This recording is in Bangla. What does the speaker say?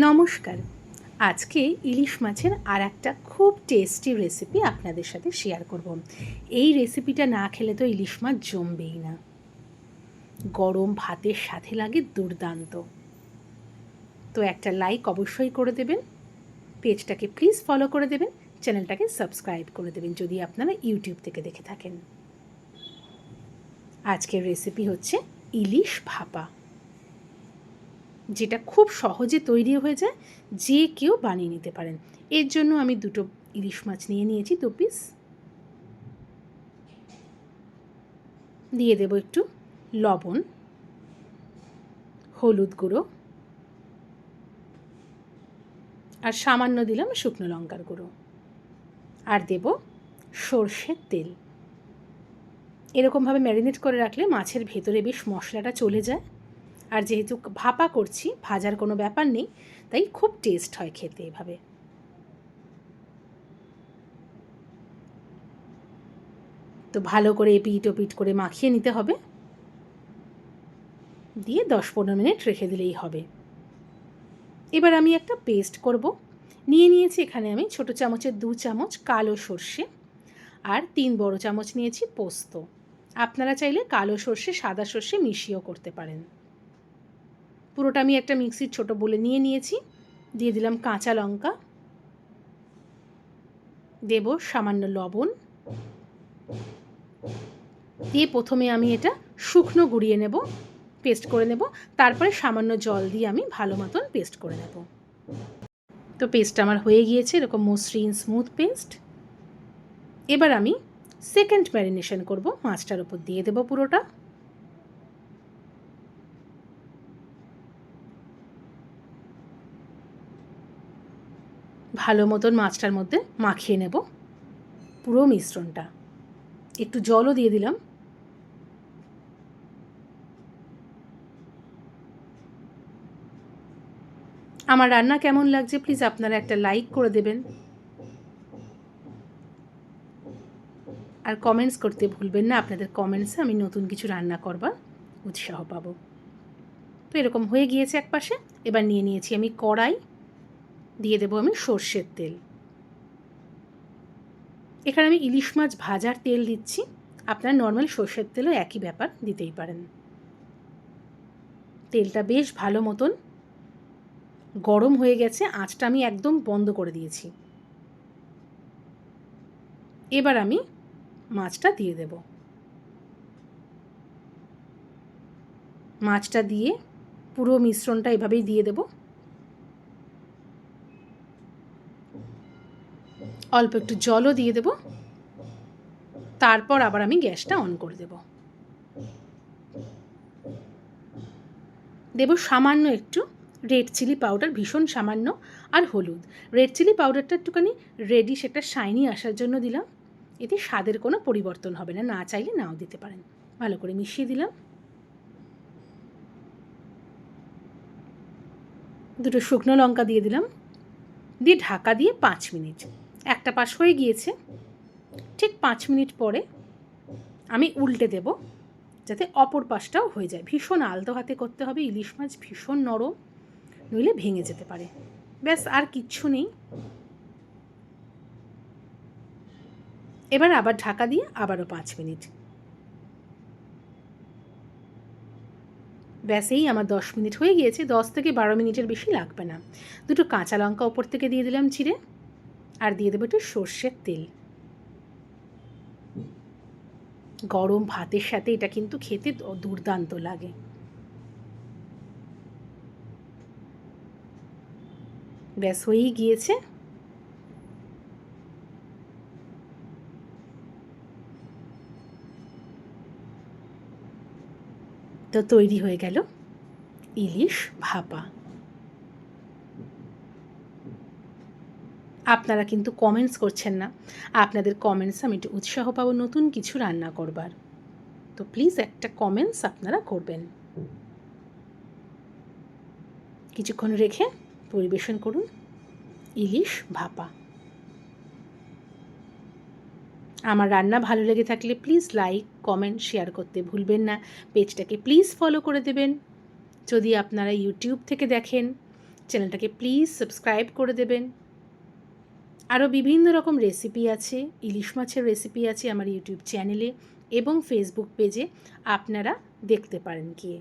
নমস্কার। আজকে ইলিশ মাছের আর একটা খুব টেস্টি রেসিপি আপনাদের সাথে শেয়ার করব। এই রেসিপিটা না খেলে তো ইলিশ মাছ জমবেই না। গরম ভাতের সাথে লাগে দুর্দান্ত। তো একটা লাইক অবশ্যই করে দেবেন। পেজটাকে প্লিজ ফলো করে দেবেন। চ্যানেলটাকে সাবস্ক্রাইব করে দেবেন যদি আপনারা ইউটিউব থেকে দেখে থাকেন। আজকের রেসিপি হচ্ছে ইলিশ ভাপা। যেটা খুব সহজে তৈরি হয়ে যায়, যে কেউ বানিয়ে নিতে পারেন। এর জন্য আমি দুটো ইলিশ মাছ নিয়ে নিয়েছি, দু পিস দিয়ে দেব একটু লবণ, হলুদ গুঁড়ো, আর সামান্য দিলাম শুকনো লঙ্কার গুঁড়ো। আর দেব সর্ষের তেল। এরকমভাবে ম্যারিনেট করে রাখলে মাছের ভেতরে বেশ মশলাটা চলে যায়। আর যেহেতু ভাপা করছি, ভাজার কোনো ব্যাপার নেই, তাই খুব টেস্ট হয় খেতে এভাবে। তো ভালো করে এপিট ওপিট করে মাখিয়ে নিতে হবে। দিয়ে দশ পনেরো মিনিট রেখে দিলেই হবে। এবার আমি একটা পেস্ট করব। নিয়ে নিয়েছি এখানে আমি ছোট চামচের দু চামচ কালো সর্ষে আর তিন বড় চামচ নিয়েছি পোস্ত। আপনারা চাইলে কালো সর্ষে, সাদা সর্ষে মিশিয়েও করতে পারেন। পুরোটা আমি একটা মিক্সির ছোট বলে নিয়ে নিয়েছি। দিয়ে দিলাম কাঁচা লঙ্কা। দেব সামান্য লবণ। দিয়ে প্রথমে আমি এটা শুকনো গুঁড়িয়ে নেব, পেস্ট করে নেব। তারপরে সামান্য জল দিয়ে আমি ভালো মতন পেস্ট করে নেব। তো পেস্ট আমার হয়ে গিয়েছে, এরকম মসৃণ স্মুথ পেস্ট। এবার আমি সেকেন্ড ম্যারিনেশন করব, মাছটার উপর দিয়ে দেবো পুরোটা। ভালো মতন মাছটার মধ্যে মাখিয়ে নেব। পুরো মিশ্রণটা। একটু জলও দিয়ে দিলাম। আমার রান্না কেমন লাগছে প্লিজ আপনারা একটা লাইক করে দেবেন। আর কমেন্টস করতে ভুলবেন না, আপনাদের কমেন্টসে আমি নতুন কিছু রান্না করবার উৎসাহ পাবো। তো এরকম হয়ে গিয়েছে এক পাশে এবার নিয়ে নিয়েছি আমি কড়াই। দিয়ে দেবো আমি সর্ষের তেল। এখানে আমি ইলিশ মাছ ভাজার তেল দিচ্ছি। আপনারা নর্মাল সর্ষের তেলও একই ব্যাপার দিতেই পারেন। তেলটা বেশ ভালো মতন গরম হয়ে গেছে, আঁচটা আমি একদম বন্ধ করে দিয়েছি। এবার আমি মাছটা দিয়ে দেব। মাছটা দিয়ে পুরো মিশ্রণটা এভাবেই দিয়ে দেবো। অল্প একটু জলও দিয়ে দেব। তারপর আবার আমি গ্যাসটা অন করে দেব। দেব সামান্য একটু রেড চিলি পাউডার, ভীষণ সামান্য, আর হলুদ। রেড চিলি পাউডারটা একটুখানি রেডি সেটা শাইনি আসার জন্য দিলাম। এতে স্বাদের কোনো পরিবর্তন হবে না না চাইলে নাও দিতে পারেন। ভালো করে মিশিয়ে দিলাম। দুটো শুকনো লঙ্কা দিয়ে দিলাম। দিয়ে ঢাকা দিয়ে পাঁচ মিনিট। একটা পাশ হয়ে গিয়েছে। ঠিক পাঁচ মিনিট পরে আমি উল্টে দেব যাতে অপর পাশটাও হয়ে যায়। ভীষণ আলতো হাতে করতে হবে, ইলিশ মাছ ভীষণ নরম, নইলে ভেঙে যেতে পারে। ব্যাস, আর কিচ্ছু নেই। এবার আবার ঢাকা দিয়ে আবারও পাঁচ মিনিট। ব্যাস, এই আমার দশ মিনিট হয়ে গিয়েছে। দশ থেকে বারো মিনিটের বেশি লাগবে না। দুটো কাঁচা লঙ্কা ওপর থেকে দিয়ে দিলাম চিড়ে। আর দিয়ে দেবো একটু সর্ষের তেল। গরম ভাতের সাথে এটা কিন্তু খেতে দুর্দান্ত লাগে। ব্যাস, হয়েই গিয়েছে। তো তৈরি হয়ে গেল ইলিশ ভাপা। আপনারা কিন্তু কমেন্টস করছেন না। আপনাদের কমেন্টস আমি একটু উৎসাহ পাবো নতুন কিছু রান্না করবার। তো প্লিজ একটা কমেন্টস আপনারা করবেন। কিছুক্ষণ রেখে পরিবেশন করুন। ইলিশ ভাপা। আমার রান্না ভালো লেগে থাকলে প্লিজ লাইক কমেন্ট শেয়ার করতে ভুলবেন না। পেজটাকে প্লিজ ফলো করে দেবেন। যদি আপনারা ইউটিউব থেকে দেখেন চ্যানেলটাকে প্লিজ সাবস্ক্রাইব করে দেবেন। আরও বিভিন্ন রকম রেসিপি আছে, ইলিশ মাছের রেসিপি আছে আমার ইউটিউব চ্যানেলে এবং ফেসবুক পেজে আপনারা দেখতে পারেন গিয়ে।